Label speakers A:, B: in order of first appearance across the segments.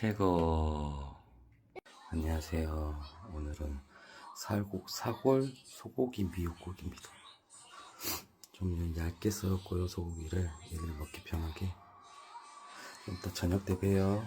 A: 최고. 안녕하세요. 오늘은 살국 사골 소고기 미역국입니다. 좀 얇게 썰었고요 소고기를 얘를 먹기 편하게. 좀 이따 저녁 때 봬요.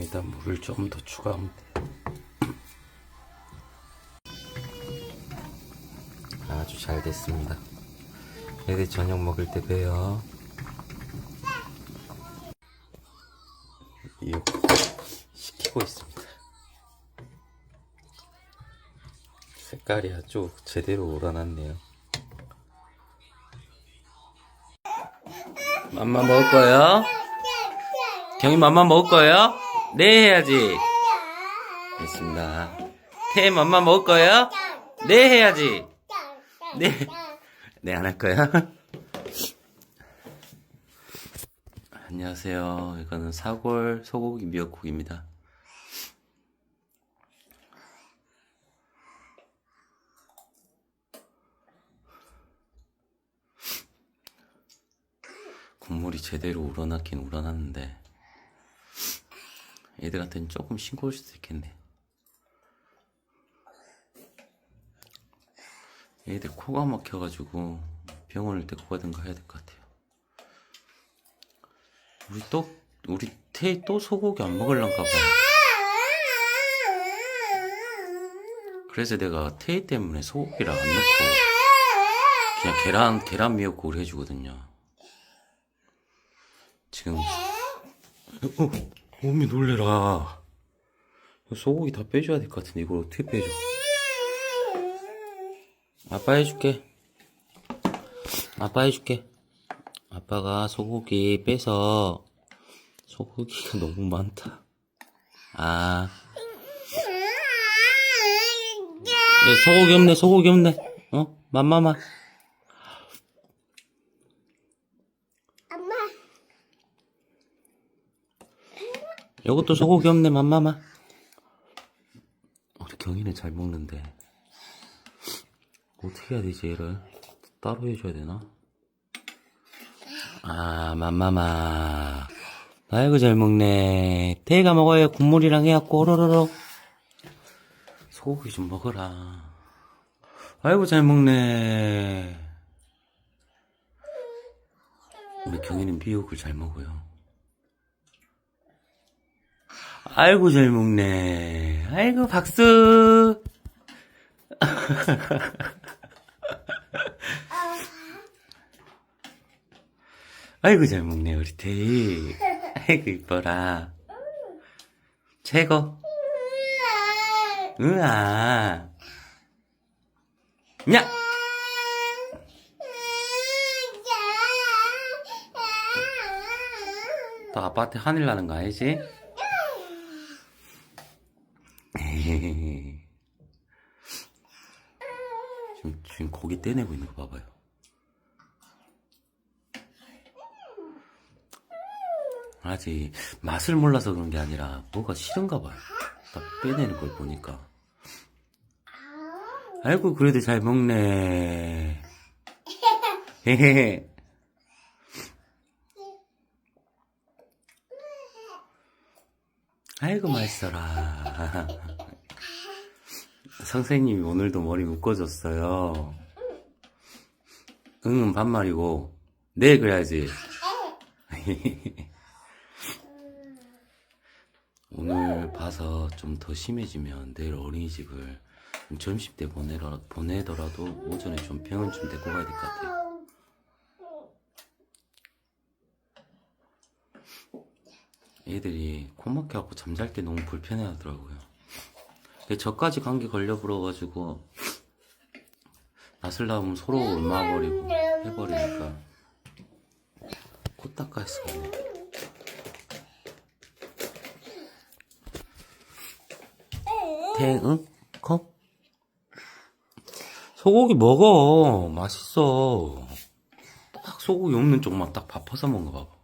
A: 일단 물을 조금 더 추가하면 돼요. 아주 잘 됐습니다. 애들 저녁 먹을 때 봬요. 이거 식히고 있습니다. 색깔이 아주 제대로 우러났네요. 맘마 먹을 거예요? 경이 맘마 먹을 거예요? 네 해야지. 됐습니다. 태 맘마 먹을 거예요? 네 해야지. 네. 네, 안 할 거야? 안녕하세요. 이거는 사골 소고기 미역국입니다. 국물이 제대로 우러났긴 우러났는데 애들한테는 조금 싱거울 수도 있겠네. 애들 코가 막혀가지고 병원을 데리고 가든가 해야 될 것 같아요. 우리 또 우리 태희 또 소고기 안 먹을란가 봐요. 그래서 내가 태희 때문에 소고기를 안 넣고 그냥 계란 계란 미역국을 해주거든요. 지금 어, 몸이 놀래라. 소고기 다 빼줘야 될 것 같은데 이걸 어떻게 빼줘? 아빠 해줄게. 아빠 해줄게. 아빠가 소고기 빼서 소고기가 너무 많다. 아, 네, 소고기 없네, 소고기 없네. 어, 맘마마. 이것도 소고기 없네, 맘마마. 우리 경이는 잘 먹는데. 어떻게 해야 되지, 얘를? 따로 해줘야 되나? 아, 맘마마. 아이고, 잘 먹네. 태가 먹어요. 국물이랑 해갖고, 오로로로. 소고기 좀 먹어라. 아이고, 잘 먹네. 우리 경이는 미역을 잘 먹어요. 아이고 잘 먹네. 아이고 박수. 아이고 잘 먹네 우리 태희. 아이고 이뻐라. 최고. 으아. 야. 또 아빠한테 하늘 나는 거 아니지? 지금, 지금 고기 떼내고 있는 거 봐봐요. 아직 맛을 몰라서 그런 게 아니라 뭐가 싫은가 봐요. 딱 빼내는 걸 보니까. 아이고, 그래도 잘 먹네. 헤헤헤. 아이고, 맛있어라. 선생님이 오늘도 머리 묶어줬어요. 응, 반말이고. 네, 그래야지. 오늘 봐서 좀 더 심해지면 내일 어린이집을 좀 점심 때 보내라, 보내더라도 오전에 좀 병원 좀 데리고 가야 될 것 같아요. 애들이 코 막혀갖고 잠잘 때 너무 불편해 하더라고요. 저까지 감기 걸려 불어가지고 바슬라면 서로 얼마버리고 해버리니까. 코 닦아 했어. 탱응? 컵? 소고기 먹어. 맛있어. 딱 소고기 없는 쪽만 딱 밥 퍼서 먹는 거 봐봐.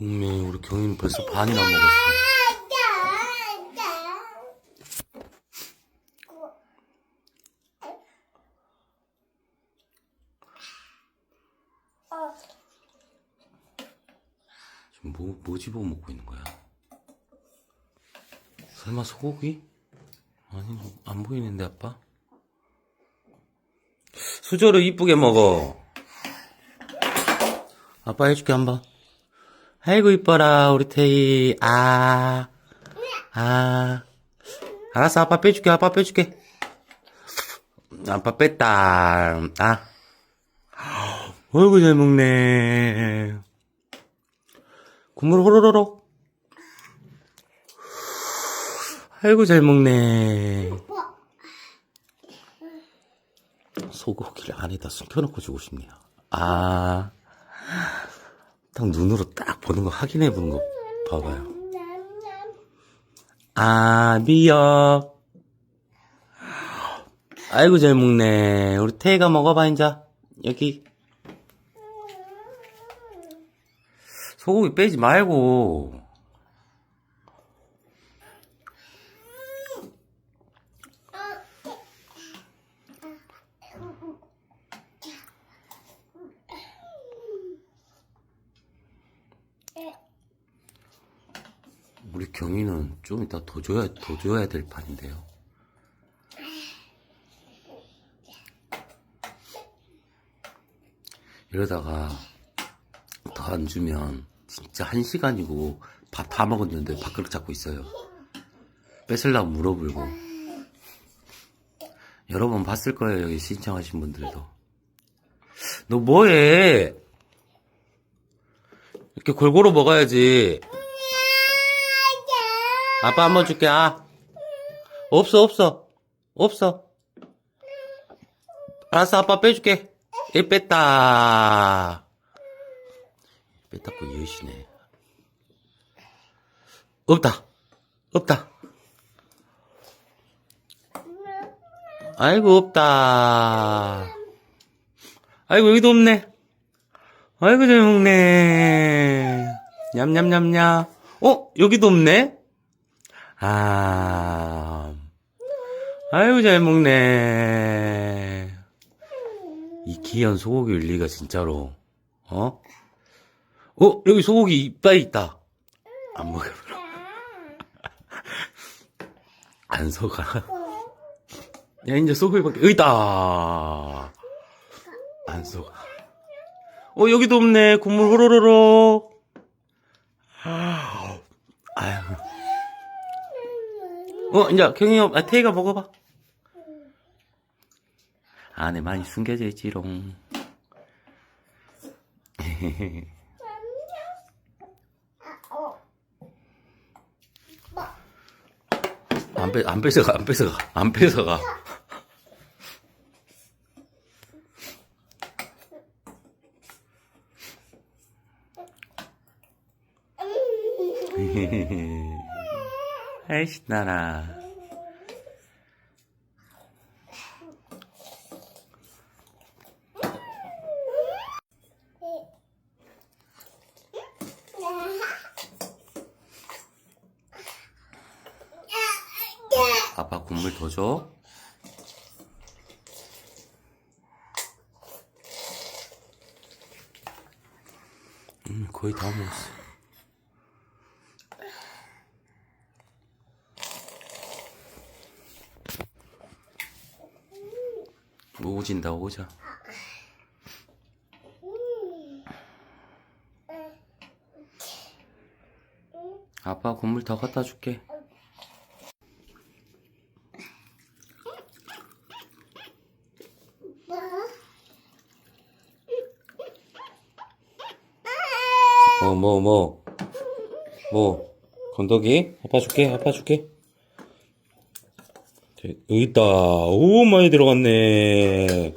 A: 어메 우리 경이는 벌써 반이나 먹었어 지금 뭐, 뭐 집어 먹고 있는 거야? 설마 소고기? 아니, 안 보이는데, 아빠? 수저로 이쁘게 먹어. 아빠 해줄게, 한 번. 아이고, 이뻐라, 우리 태희. 아, 아. 알았어, 아빠 빼줄게, 아빠 빼줄게. 아빠 뺐다. 아. 어이구, 잘 먹네. 국물 호로로로. 아이고 잘 먹네. 소고기를 안에다 숨겨놓고 주고 싶네요. 아, 딱 눈으로 딱 보는 거 확인해 보는 거 봐봐요. 아, 미역. 아이고 잘 먹네. 우리 태희가 먹어봐 인자. 여기. 소고기 빼지 말고. 우리 경이는 좀 이따 더 줘야, 더 줘야 될 판인데요. 이러다가 더 안 주면 진짜 한 시간이고 밥 다 먹었는데 밥그릇 잡고 있어요. 뺏으려고 물어불고. 여러 번 봤을 거예요, 여기 신청하신 분들도. 너 뭐해? 이렇게 골고루 먹어야지. 아빠 한 번 줄게, 아. 없어, 없어. 없어. 알았어, 아빠 빼줄게. 일 뺐다. 뺐다고 예시네. 없다. 없다. 아이고, 없다. 아이고, 여기도 없네. 아이고, 잘 먹네. 냠냠냠냠. 어? 여기도 없네? 아. 아이고, 잘 먹네. 이 귀한 소고기 윤리가 진짜로, 어? 어? 여기 소고기 이빨 있다. 안 먹어. 안 속아. 야, 이제 소고기밖에, 있다. 안 속아. 어, 여기도 없네. 국물 호로로로. 아유. 어, 이제 경이 형, 아, 태희가 먹어봐. 안에 많이 숨겨져 있지롱. 안 뺏, 안 뺏어가, 안 뺏어가, 안 뺏어가. 아이, 신나라. 아빠 국물 더 줘? 음, 거의 다 먹었어. 오진다, 오자. 아빠 국물 더 갖다 줄게. 어, 뭐, 뭐. 뭐. 건더기? 아빠 줄게, 아빠 줄게. 자, 여기 있다. 오, 많이 들어갔네.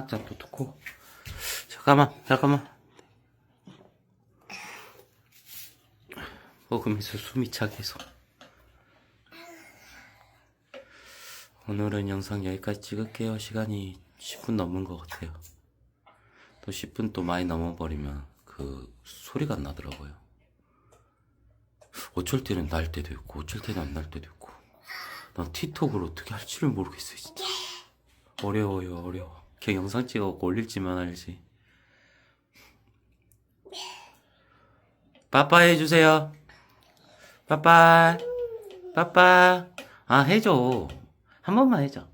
A: 딱 잡고 놓고. 잠깐만, 잠깐만. 먹으면서 숨이 차게 해서. 오늘은 영상 여기까지 찍을게요. 시간이 10분 넘은 것 같아요. 또 10분 또 많이 넘어버리면 그 소리가 안 나더라고요. 어쩔 때는 날 때도 있고, 어쩔 때는 안 날 때도 있고. 난 틱톡을 어떻게 할지를 모르겠어요, 진짜. 어려워요, 어려워. 그냥 영상 찍어갖고 올릴지만 알지. 빠빠 해주세요. 빠빠. 빠빠. 아, 해줘. 한 번만 해줘.